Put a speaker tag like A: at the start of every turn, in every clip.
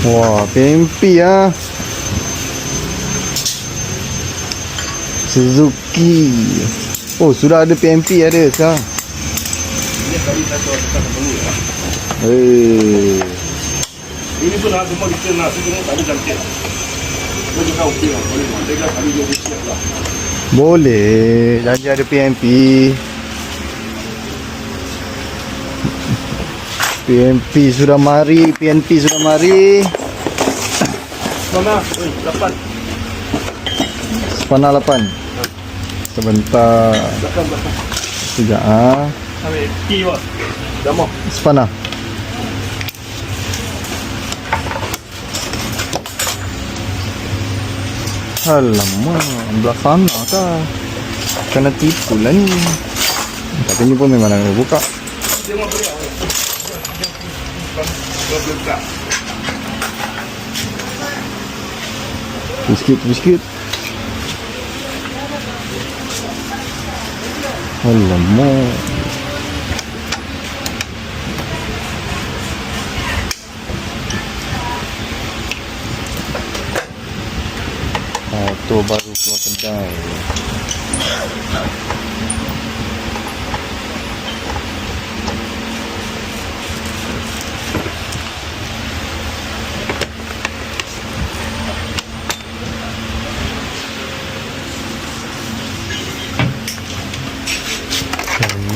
A: Wah, PMP ah. Suzuki. Oh, sudah ada PMP ada sekarang.
B: Ini tadi dekat dulu ya.
A: Eh.
B: Ini pun ada semua kita nak semua tadi cantik. Kau juga okey lah. Boleh lah. Dia kali dia siap lah.
A: Boleh. Janji ada PMP. PMP sudah mari, PNP sudah mari.
B: Mana? Oi, dapat.
A: Spana 8. Sebentar.
B: Belakang belakang.
A: Sekejap ah.
B: Ambil key wah. Dah mau.
A: Spana. Alamak, belah sana kah? Kena tipu lah ni. Tapi ni pun memang nak buka.
B: Tengok beliau. Kau buka.
A: Biskit, biskit. Alamak. Ah, tu baru keluar kedai.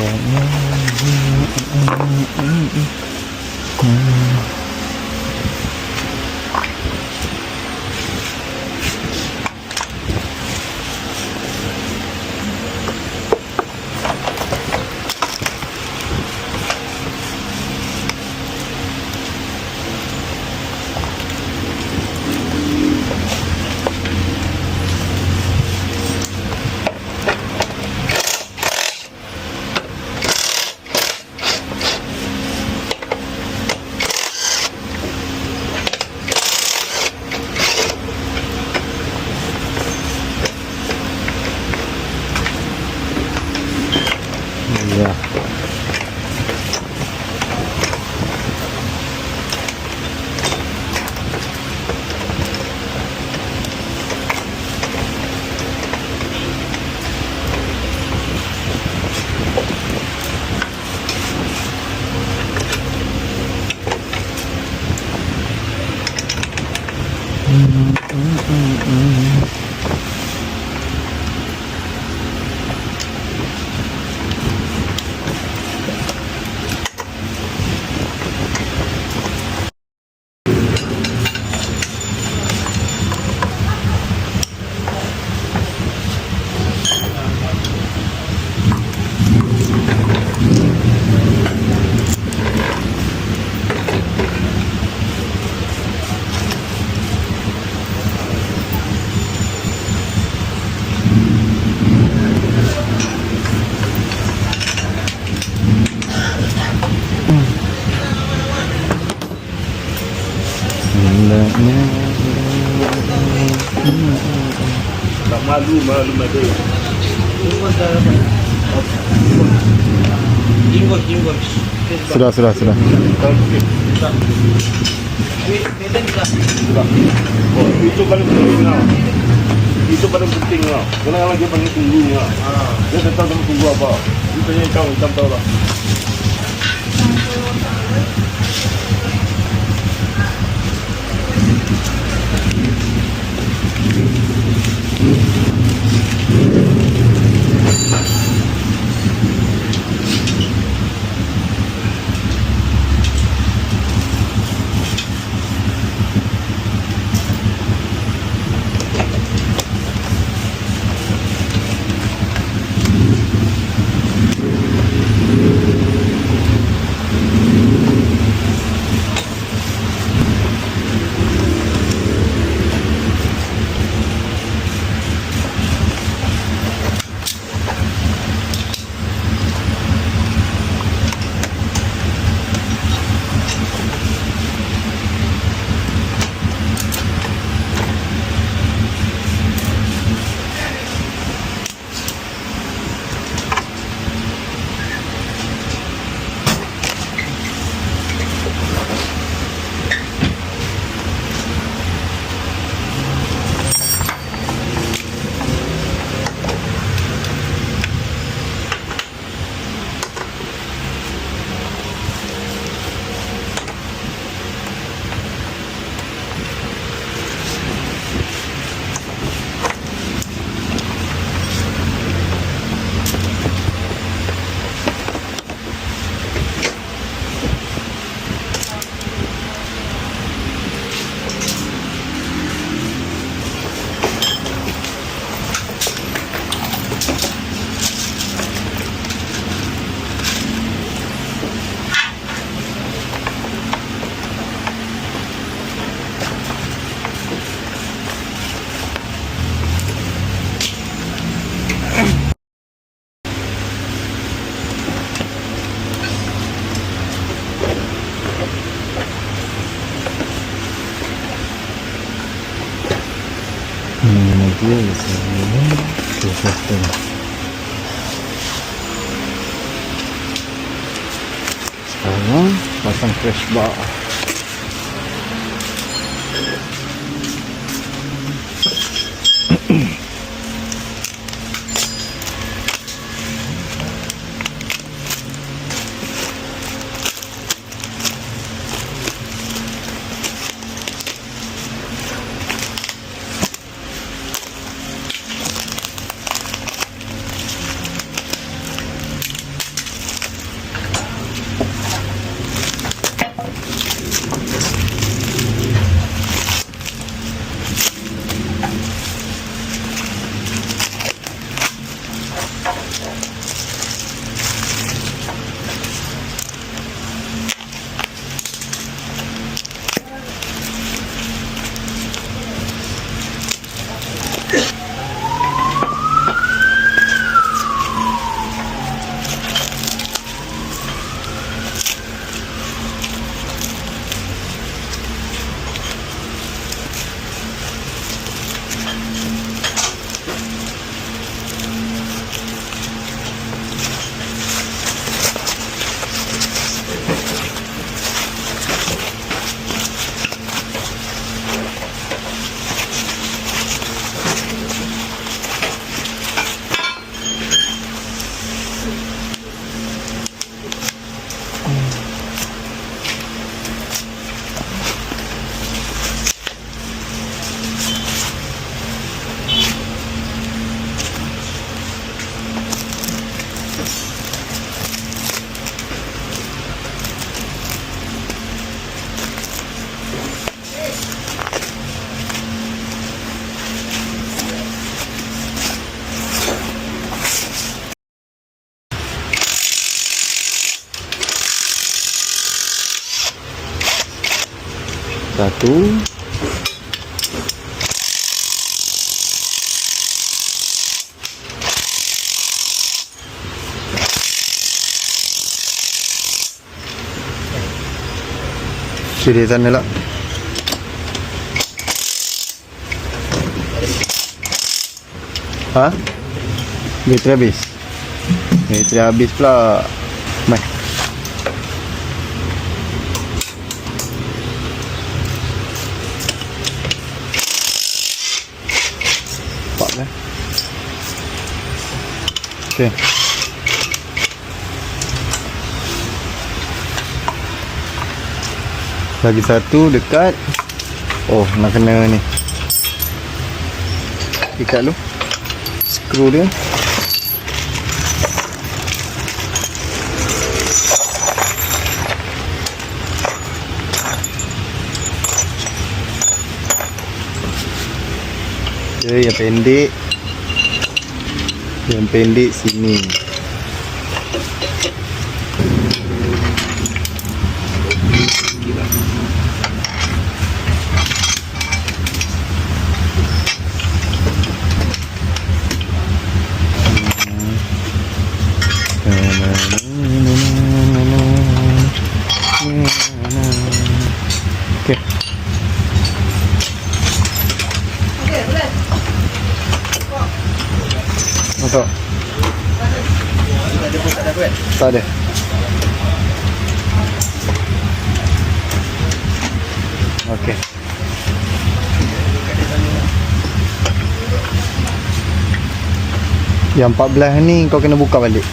A: Ya.
B: Yeah. Malu ada.
A: Sudah sudah sudah.
B: Oh, itu paling penting lah. Itu paling penting lah. Kadang-kadang dia panggil tunggu lah. Dia tak tahu tunggu apa. Dia tanya kau, macam tahu lah.
A: Pasang crash Satu. Kiri sana lah. Ha? Bateri habis. Bateri habis pula. Mai. Pak lah. Okay. Lagi satu dekat. Oh, nak kena ni. Ikat lu. Skru dia. Dia yang pendek Yang pendek sini Okay. Masuk. Tak ada. Okey. Yang 14 ni kau kena buka balik.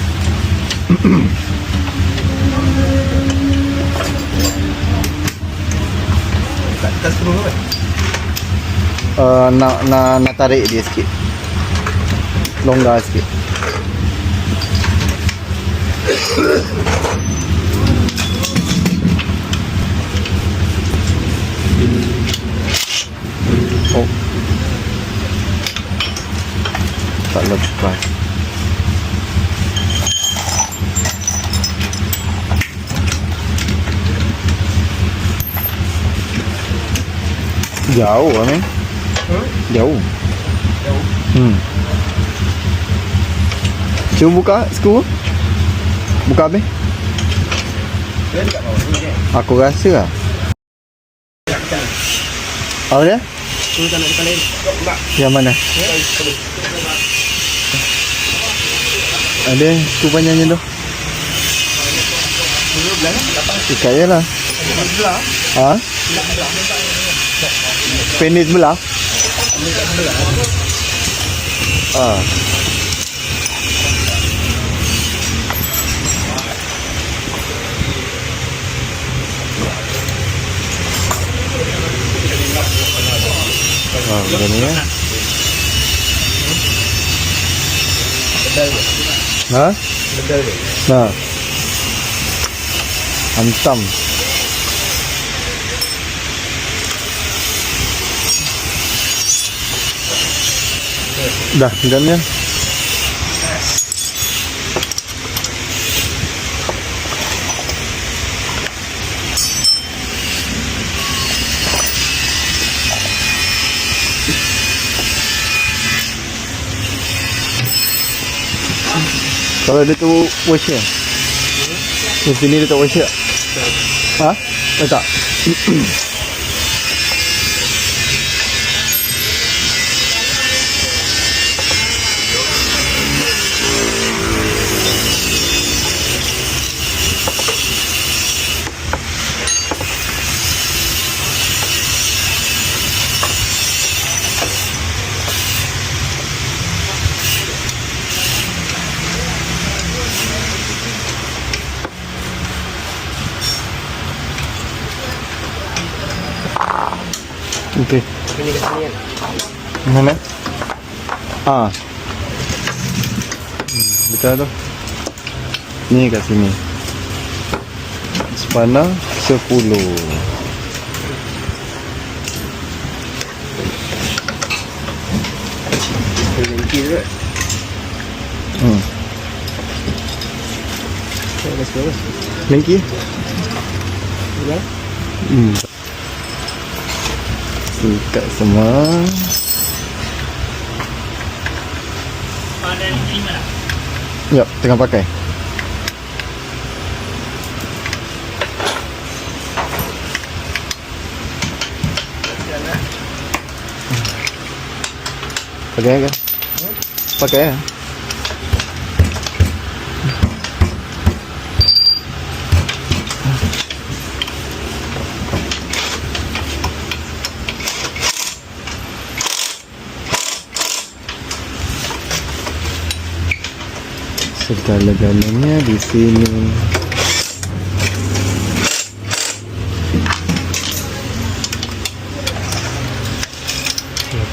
A: Uh, nak nak nak tarik dia sikit. Longgar sikit. Oh. Tak lepas. Jauh lah men.
C: Hmm?
A: Jauh.
C: Jauh.
A: Hmm. Cuba buka skru. Buka habis. Aku rasa lah. Apa dia? Yang mana? Ada tu banyaknya tu. Ikat je lah. Ha? Pendek sebelah? Ah. Ah, begini ya. Ha?
C: Betul dia.
A: Nah. Hantam. Dah, jamnya. Kalau dia tu washer Di sini dia tak washer Ha? Oh, tak? Mana? Ah. Hmm, betul tu. Ni kat sini. Sepana 10.
C: Lengki tu.
A: Hmm.
C: Bagus.
A: Lengki?
C: Ya.
A: Hmm. Sikat semua. Yap, tengah pakai. Pakai ke? Pakai ya? Segala-galanya di sini.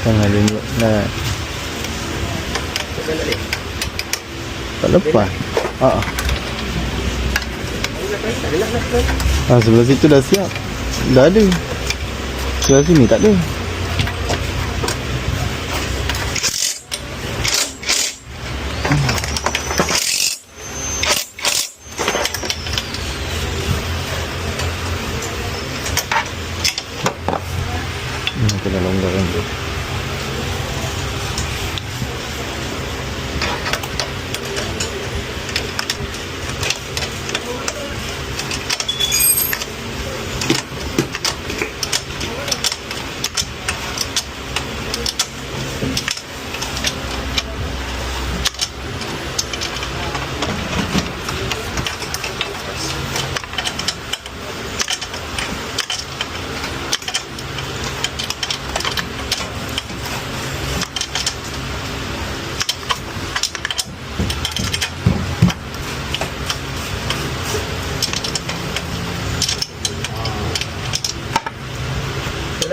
A: Ni nak
C: nak
A: tak lepas. Ah,
C: nak.
A: ah sebelah situ dah siap. Dah ada. Sebelah sini tak ada. Hmm, kena longgarkan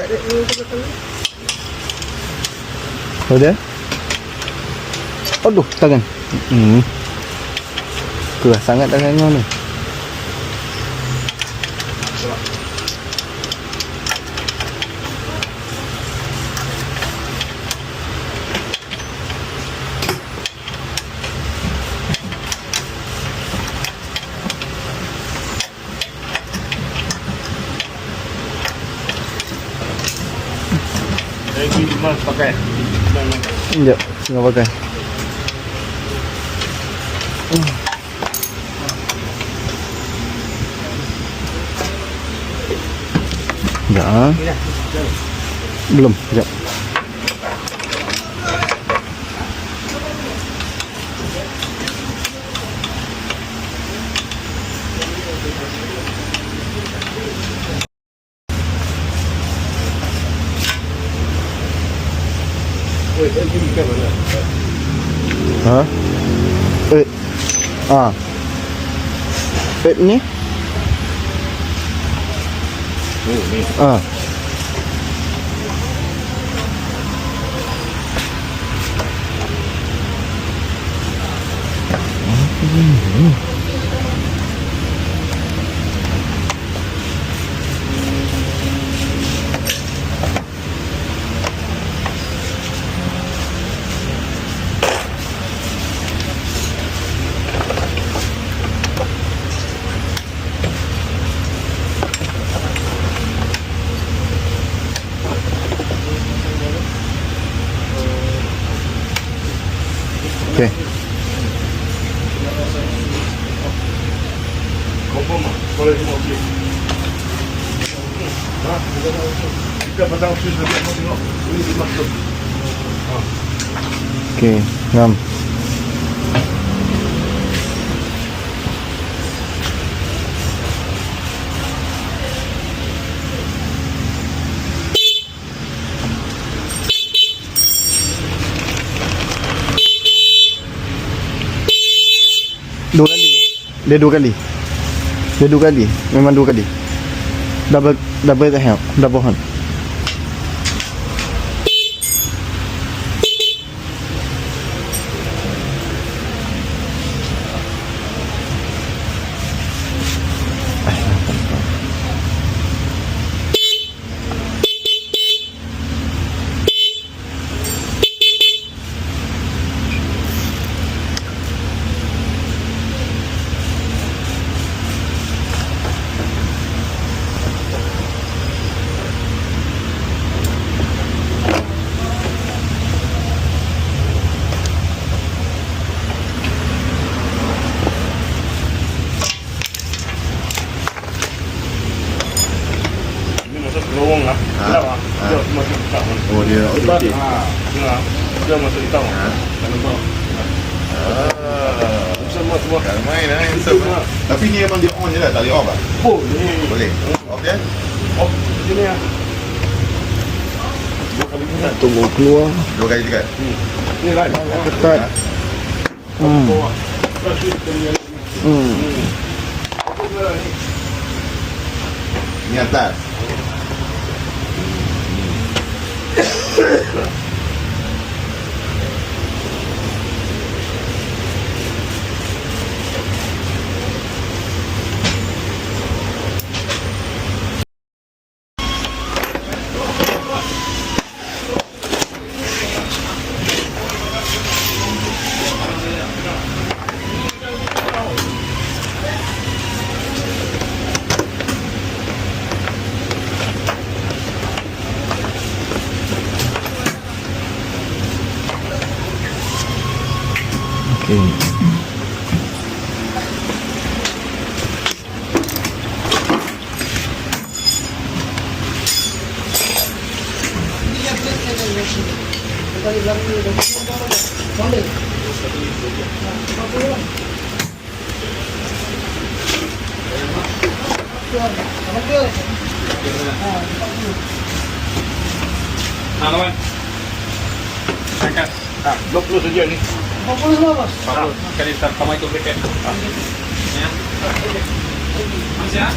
C: Tak dia?
A: Aduh, tangan. Hmm. Keras sangat tangan kau ni.
B: Saya pergi rumah pakai.
A: Sekejap, tengah pakai. Sekejap ah. Belum, sekejap. Ha? Eh. Ah. Eh ni?
B: Oh, ni.
A: Ah. Ngam. Dua kali. Dia dua kali. Dia dua kali. Memang dua kali. Double double help. Double hand.
B: Ini masuk lorong ah. Sedap ah. Dia masuk hitam. ah.
D: Oh dia okey.
B: ah. Tengok ah. Dia masuk hitam. ah. Tak nampak.
D: Ah.
B: Semua semua.
D: Kan main lah handsome lah. Tapi ni memang dia on je lah, tak boleh off lah.
B: Boleh.
D: Boleh. Off dia.
B: Oh, sini ah. Ni.
A: Tunggu keluar.
D: Dua kali dekat.
B: Ni lah.
A: Ketat. Hmm. Hmm.
D: Ni atas.
A: Yeah.
B: Ah, kawan. Angkat. Ah, 20 saja ni.
E: Baru kali pertama itu paket. Ya. Masih ya?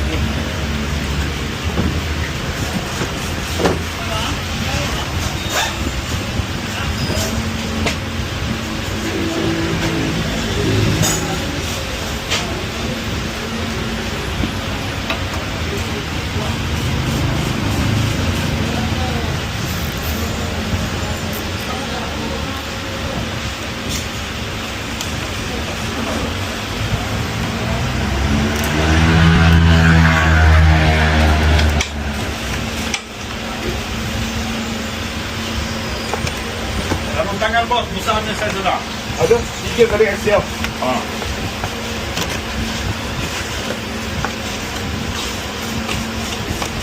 E: Dalam tangan bos, besarnya saya sudah.
B: Ada tiga kali.
E: Ah.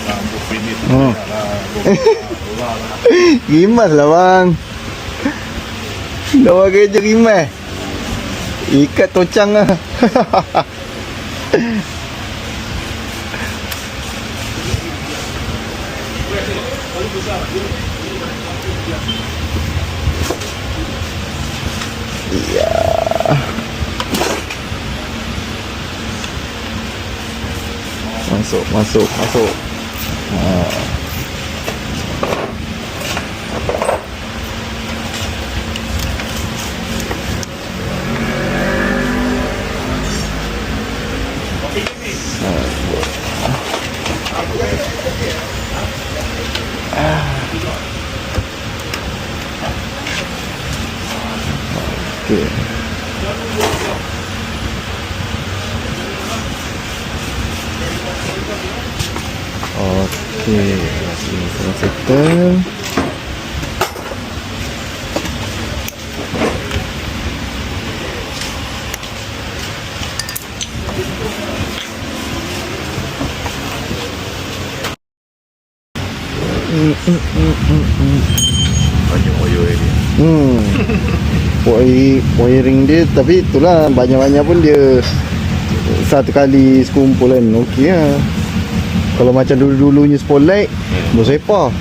B: Lampu finish.
A: Oh.
B: Lah, bola lah.
A: Rimas lah bang. Lawa kerja rimas. Ikat tocang lah. Ya. Masuk, masuk, masuk. Ha. Wiring dia tapi itulah banyak-banyak pun dia satu kali sekumpulan okey lah. Kalau macam dulu-dulunya spotlight bersepah.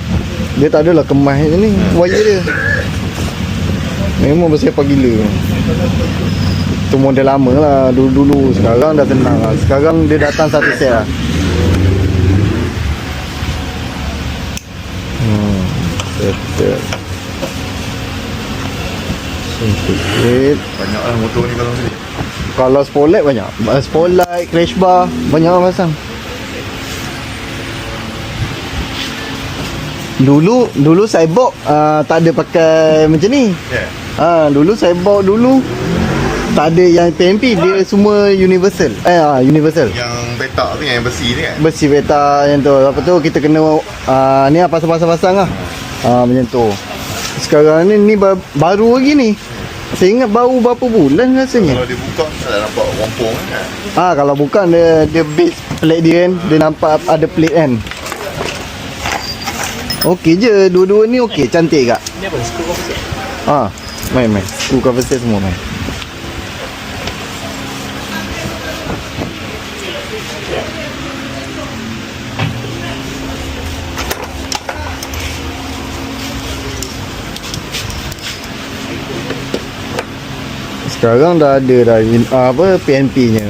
A: Dia tak adalah kemas macam ni wire dia. Memang bersepah gila. Itu model lama lah dulu-dulu sekarang dah tenang lah. Sekarang dia datang satu set lah. Hmm. Plate.
D: Banyak lah motor ni kalau sini.
A: Kalau spotlight banyak. Uh, Spotlight, crash bar Banyak orang pasang. Dulu Dulu saya bawa uh, Tak ada pakai macam ni. Ha, Dulu saya bawa dulu Tak ada yang PMP Dia semua universal. Eh ah, universal.
D: Yang petak tu yang besi ni kan?
A: Besi beta yang tu. Lepas tu kita kena uh, Ni apa pasang-pasang lah. Uh, Macam tu Sekarang ni Ni ba- baru lagi ni Saya ingat baru berapa bulan rasanya
D: Kalau dia buka tak nampak rompong kan?
A: Ah kalau bukan dia dia base plate dia kan, dia nampak ada plate kan. Okey je, dua-dua ni okey, cantik kak.
C: Ini apa? Screw cover set.
A: Ah, main main. Screw cover set semua main. Sekarang dah ada dah in- ah, apa PNP nya.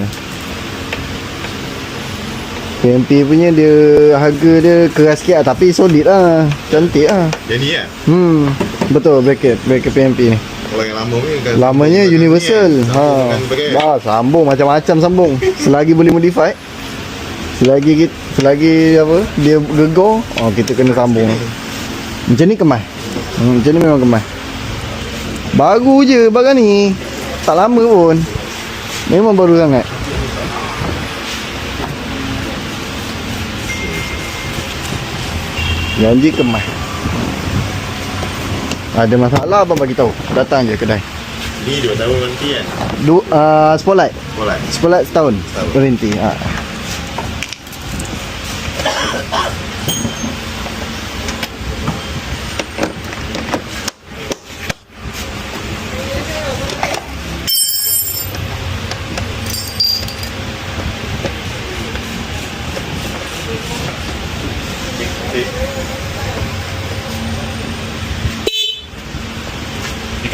A: PNP punya dia harga dia keras sikit lah, tapi solid lah. Cantik lah.
D: Yang ni kan?
A: Hmm, betul bracket, bracket PNP ni.
D: Kalau yang lama ni kan
A: Lamanya universal.
D: ni?
A: Ha.
D: Sambung.
A: Dah sambung macam-macam sambung. Selagi boleh modify. Selagi kita, selagi apa dia gegor, oh kita kena sambung. Macam ni kemas. Hmm, macam ni memang kemas. Baru je barang ni. Tak lama pun. Memang baru sangat. Janji kemas. Ada masalah abang bagi tahu. Datang je kedai.
D: Ni dua tahun nanti kan?
A: Du, uh, spotlight.
D: Boleh.
A: Spotlight setahun.
D: Setahun.
A: Berhenti. Ha.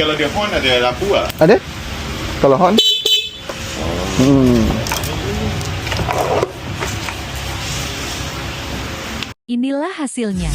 D: Kalau dia horn ada lampu lah.
A: Ada? Kalau horn? Hmm.
F: Inilah hasilnya.